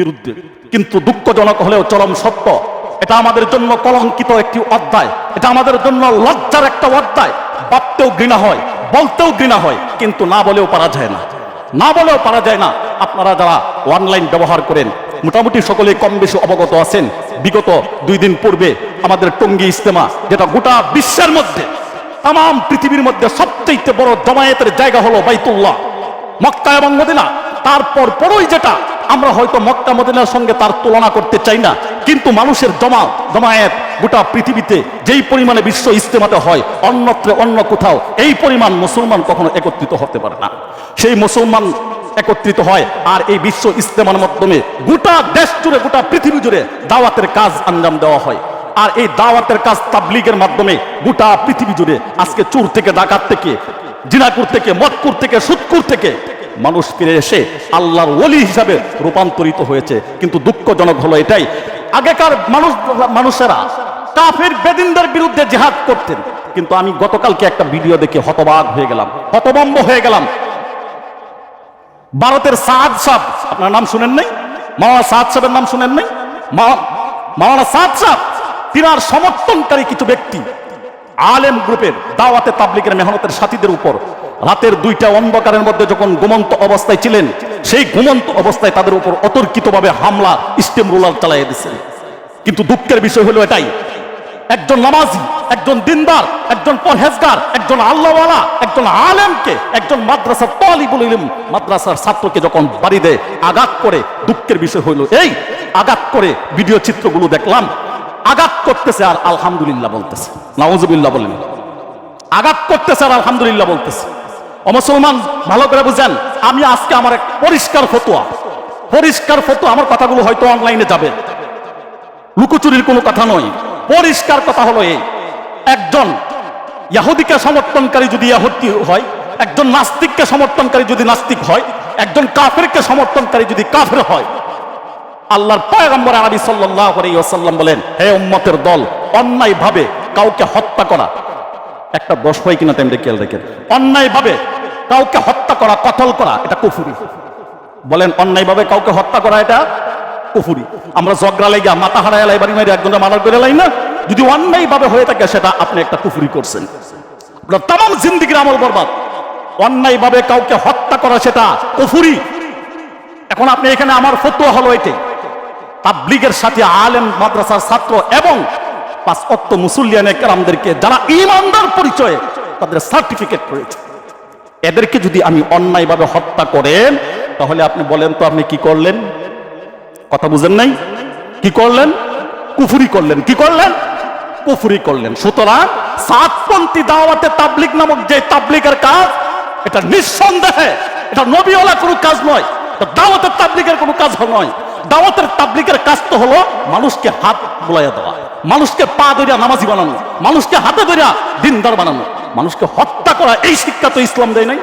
বিরুদ্ধে। কিন্তু দুঃখজনক হলেও চরম সত্য। এটা আমাদের জন্য কলঙ্কিত একটি অধ্যায়। এটা আমাদের জন্য লজ্জার একটা অধ্যায়। ভাবতেও ঘৃণা হয়, বলতেও ঘৃণা হয়, কিন্তু না বলেও পারা যায় না। না বলেও পারা যায় না। আপনারা যারা অনলাইন ব্যবহার করেন, মোটামুটি সকলে কম বেশি অবগত আছেন। বিগত দুই দিন পূর্বে আমাদের টঙ্গী ইস্তেমা যেটা গোটা বিশ্বের মধ্যে তাম পৃথিবীর মধ্যে সবচেয়ে বড় জমায়েতের জায়গা হলো বাইতুল্লাহ। মক্কা এবং মদিনা। তারপর পরই যেটা আমরা হয়তো মক্কা মদিনার সঙ্গে তার তুলনা করতে চাই না। কিন্তু মানুষের জমা জমায়েত গোটা পৃথিবীতে যেই পরিমাণে বিশ্ব ইস্তেমাতে হয়, অন্যত্র অন্য কোথাও এই পরিমাণ মুসলমান কখনো একত্রিত হতে পারে না। সেই মুসলমান একত্রিত হয় আর এই বিশ্ব ইস্তেমার মাধ্যমে গোটা দেশ জুড়ে, গোটা পৃথিবী জুড়ে দাওয়াতের কাজ আঞ্জাম দেওয়া হয়। আর এই দাওয়াতের কাজ তাবলিগের মাধ্যমে গোটা পৃথিবী জুড়ে আজকে চুর থেকে ডাকাত থেকে, জিনাকুর থেকে, মদকুর থেকে সুৎকুর থেকে মানুষ ফিরে এসে আল্লাহর ওলি হিসাবে রূপান্তরিত হয়েছে। কিন্তু দুঃখজনক হলো এটাই, আগেকার মানুষ মানুষেরা কাফের বেদিনদের বিরুদ্ধে জেহাদ করতেন। কিন্তু আমি গতকালকে একটা ভিডিও দেখে হতবাক হয়ে গেলাম, হতবম্ব হয়ে গেলাম। ভারতের সাদ সাহ, আপনার নাম শুনেন নাই? মাওলানা সাদ সাহেবের নাম শুনেন নাই? মা- মাওলানা সাদ সাহ, তিনার সমর্থনকারী কিছু ব্যক্তি আলেম গ্রুপের, দাওয়াতে তাবলিগের মেহনতের সাথীদের উপর রাতের দুইটা অন্ধকারের মধ্যে যখন ঘুমন্ত অবস্থায় ছিলেন, সেই ঘুমন্ত অবস্থায় তাদের উপর অতর্কিতভাবে হামলা স্টেম রোলার চালাইয়া দিচ্ছেন কিন্তু দুঃখের বিষয় হলো এটাই, একজন নামাজি, একজন দিনদার, একজন পরহেজগার, একজন আল্লাহওয়ালা, একজন আলেমকে, একজন মাদ্রাসার তলিবুল ইলম, মাদ্রাসার ছাত্রকে যখন বাড়ি দেয় আঘাত করে, দুঃখের বিষয় হইল এই, আঘাত করে ভিডিও চিত্রগুলো দেখলাম, আঘাত করতেছে আর আলহামদুলিল্লাহ বলতেছে। নাউজুবিল্লাহ বলেন। আঘাত করতেছে আর আলহামদুলিল্লাহ বলতেছে। মুসলমান, ভালো করে বুঝেন, আমি আজকে আমার এক পরিষ্কার ফতোয়া। পরিষ্কার ফতোয়া, আমার কথাগুলো হয়তো অনলাইনে যাবে। লুকোচুরির কোনো কথা নয়। পরিষ্কার কথা হলো এই, একজন ইয়াহুদিকে সমর্থনকারী যদি ইয়াহুদি হয়, একজন নাস্তিককে সমর্থনকারী যদি নাস্তিক হয়, একজন কাফেরকে সমর্থনকারী যদি কাফের হয়, আল্লাহর পয়গম্বর আরবি সাল্লাল্লাহু আলাইহি ওয়াসাল্লাম বলেন, হে উম্মতের দল, অন্যায়ভাবে কাউকে হত্যা করা। একটা দোষ হয় কিনা তেমনি খেয়াল রেখেন। অন্যায়ভাবে কাউকে হত্যা করা, কতল করা, এটা কুফুরি। বলেন, অন্যায়ভাবে কাউকে হত্যা করা, এটা কুফুরি। আমরা জগরা লাইগা মাথা হারায় লাই বাড়ি মারি একজনটা মারার করে লাই না? যদি অন্যায়ভাবে হয়ে থাকে, সেটা আপনি একটা কুফুরি করছেন। আপনার তাম জিন্দিগির আমল বরবাদ। অন্যায়ভাবে কাউকে হত্যা করা, সেটা কুফুরি। এখন আপনি এখানে আমার ফতোয়া হলো এটাই তাবলিগের সাথে আলেম, মাদ্রাসার ছাত্র এবং পাঁচ অত্ত মুসল্লিয়ানে কেরামদেরকে যারা ইমানদার পরিচয়ে তাদের সার্টিফিকেট রয়েছে এদেরকে যদি আমি অন্যায়ভাবে হত্যা করেন, তাহলে আপনি বলেন তো আপনি কি করলেন? কথা বুঝেন নাই? কি করলেন? কুফুরি করলেন। কি করলেন? কুফুরি করলেন। সুতরাং সাতপন্থী দাওয়াতে তাবলিক নামক যে তাবলিকের কাজ, এটা নিঃসন্দেহে এটা নবীওয়ালা কোনো কাজ নয় দাওয়াতের তাবলিকের কোনো কাজ নয়। দাওয়াতের তাবলিকের কাজ তো হলো মানুষকে হাত বুলাইয়া দেওয়া, মানুষকে পা ধরিয়া নামাজি বানানো, মানুষকে হাতে ধরিয়া দিনদার বানানো। মানুষকে হত্যা করা, এই শিক্ষা তো ইসলাম দেয় নাই।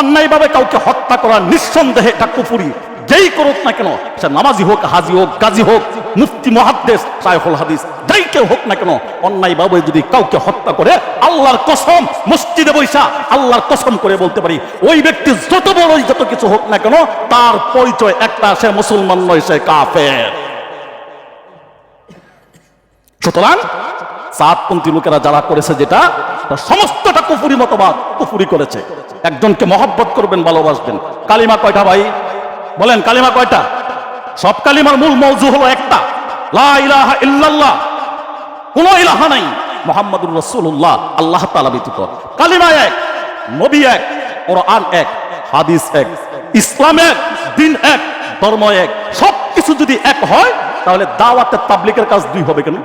অন্যায়ভাবে কাউকে হত্যা করা, নিঃসন্দেহে এটা কুফুরি। যেই করুক না কেন, সে নামাজি হোক, হাজি হোক, গাজী হোক, মুফতি, মহাদ্দেশ সাইফুল হাদিস, যেই কেউ হোক না কেন অন্যায়ভাবে যদি কাউকে হত্যা করে, আল্লাহর কসম, মসজিদে বৈশা আল্লাহর কসম করে বলতে পারি, ওই ব্যক্তি যত বড়ই যত কিছু হোক না কেন, তার পরিচয় একটা সে মুসলমান নয়, সে কাফের। সুতরাং সাতপন্থী লোকেরা যারা করেছে যেটা সমস্তটা কুফুরি মতবাদ, কুফুরি করেছে। একজনকে মহব্বত করবেন, ভালোবাসবেন। কালিমা কয়টা ভাই? বলেন, কালিমা কয়টা? সব কালিমার মূল মৌজু হলো একটা। লা ইলাহা ইল্লাল্লাহ। ইলাহা নাই। মোহাম্মদুর রসুল্লাহ আল্লাহ তালা ব্যতীত। কালিমা এক, নবী এক, কোরআন এক, হাদিস এক, ইসলাম এক, দিন এক, ধর্ম এক। সব কিছু যদি এক হয়, তাহলে দাওয়াতের তাবলিকের কাজ দুই হবে কেন?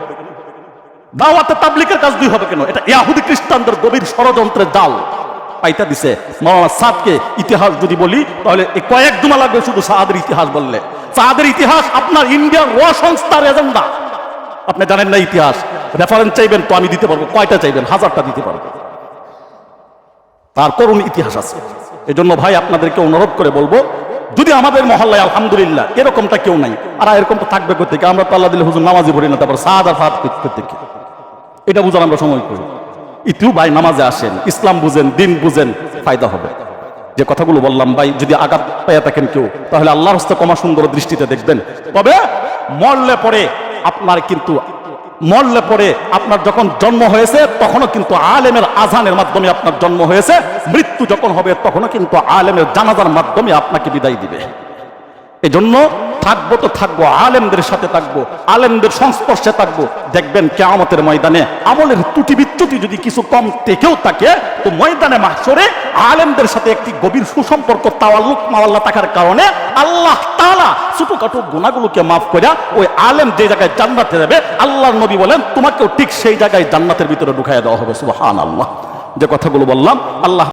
দাওয়াতে তাবলিকের কাজ দুই হবে কেন? এটা ইয়াহুদি খ্রিস্টানদের গভীর ষড়যন্ত্রের জাল পাইতা দিছে। মৌলানা সাদকে ইতিহাস যদি বলি, তাহলে কয়েক দুমা লাগবে শুধু সাহাদের ইতিহাস বললে। সাহাদের ইতিহাস আপনার ইন্ডিয়ান র সংস্থার এজেন্ডা। আপনি জানেন না ইতিহাস? রেফারেন্স চাইবেন তো আমি দিতে পারব। কয়টা চাইবেন? হাজারটা দিতে পারব। তার করুণ ইতিহাস আছে। এই জন্য ভাই, আপনাদেরকে অনুরোধ করে বলব, যদি আমাদের মহল্লায় আলহামদুলিল্লাহ এরকমটা কেউ নাই, আর এরকমটা থাকবে করতে আমরা তো আল্লাহ দিলে হুজুর নামাজি পড়ি না, তারপর সাদ ফাদ করতে এটা বুঝার আমরা সময় করি। ইতিও ভাই নামাজে আসেন, ইসলাম বুঝেন, দিন বুঝেন, ফায়দা হবে। যে কথাগুলো বললাম ভাই, যদি আঘাত পেয়ে থাকেন কেউ, তাহলে আল্লাহর হস্তে কমা সুন্দর দৃষ্টিতে দেখবেন। তবে মরলে পরে আপনার কিন্তু, মরলে পরে আপনার যখন জন্ম হয়েছে, তখনও কিন্তু আলেমের আজানের মাধ্যমে আপনার জন্ম হয়েছে। মৃত্যু যখন হবে, তখনও কিন্তু আলেমের জানাজার মাধ্যমে আপনাকে বিদায় দিবে। এজন্য থাকব তো থাকব, আলেমদের সাথে থাকব, আলেমদের সংস্পর্শে থাকব। দেখবেন কেয়ামতের ময়দানে আমলের ত্রুটি বিচ্যুতি যদি কিছু কম টেকেও থাকে, তো ময়দানে মাসরে আলেমদের সাথে একটি গভীর সুসম্পর্ক তাওয়াল্লুক মাওয়াল্লা থাকার কারণে আল্লাহ তাআলা ছোটখাটো গুণাগুলোকে মাফ করে ওই আলেম যে জায়গায় জান্নাতে যাবে, আল্লাহর নবী বলেন, তোমাকেও ঠিক সেই জায়গায় জান্নাতের ভিতরে ঢুকাইয়া দেওয়া হবে, সুবহানাল্লাহ। যে কথাগুলো বললাম, আল্লাহ